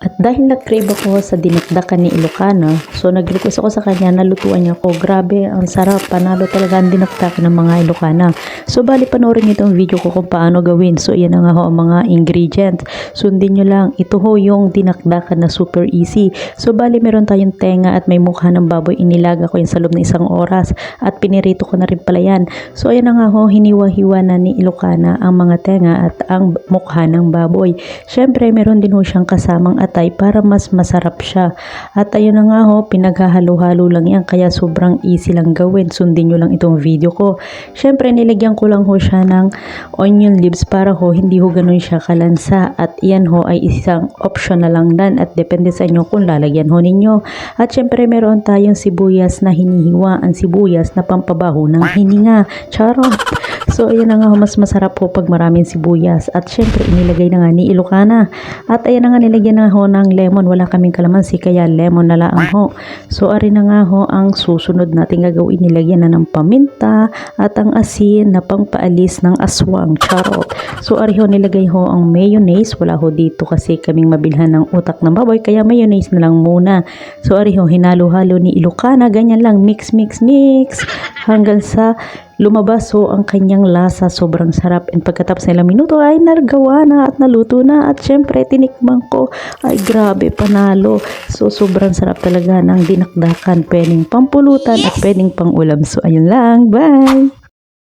At dahil nag-crave ako sa dinakdakan ni Ilocana, so nag-request ako sa kanya na lutuan niya ako. Grabe, ang sarap. Panalo talaga ang dinakdakan ng mga Ilocana. So bali panoorin niyo itong video ko kung paano gawin. So yan nga ho ang mga ingredients. Sundin niyo lang. Ito ho yung dinakdakan na super easy. So bali meron tayong tenga at may mukha ng baboy. Inilaga ko yan sa loob ng isang oras. At pinirito ko na rin pala yan. So ayan nga ho, hiniwa-hiwa na ni Ilocana ang mga tenga at ang mukha ng baboy. Syempre meron din ho siyang kasamang atay para mas masarap siya. At ayun na nga ho, pinaghahalo-halo lang yan kaya sobrang easy lang gawin. Sundin nyo lang itong video ko. Syempre nilagyan ko lang ho siya ng onion leaves para ho hindi ho ganun siya kalansa. At yan ho ay isang option na lang dan at depende sa inyo kung lalagyan ho ninyo. At syempre meron tayong sibuyas na hinihiwa. Ang sibuyas na pampabaho ng hininga. Charot! So, ayan na nga mas masarap po pag maraming sibuyas. At syempre, inilagay na nga ni Ilocana. At ayan na nga, nilagyan na ho ng lemon. Wala kaming kalamansi, kaya lemon na lang ho. So, ari na nga ho, ang susunod natin gagawin. Nilagyan na ng paminta at ang asin na pangpaalis ng aswang. Charot. So, ari ho, nilagay ho ang mayonnaise. Wala ho dito kasi kaming mabilhan ng utak ng baboy, kaya mayonnaise na lang muna. So, ari ho, hinalo-halo ni Ilocana. Ganyan lang, mix, mix, mix. Hanggang sa lumabas ho ang kanyang lasa. Sobrang sarap. And pagkatapos ng ilang minuto ay nagawa na at naluto na. At syempre, tinikman ko. Ay, grabe, panalo. So, sobrang sarap talaga ng dinakdakan. Pwedeng pampulutan at pwedeng pangulam. So, ayun lang. Bye!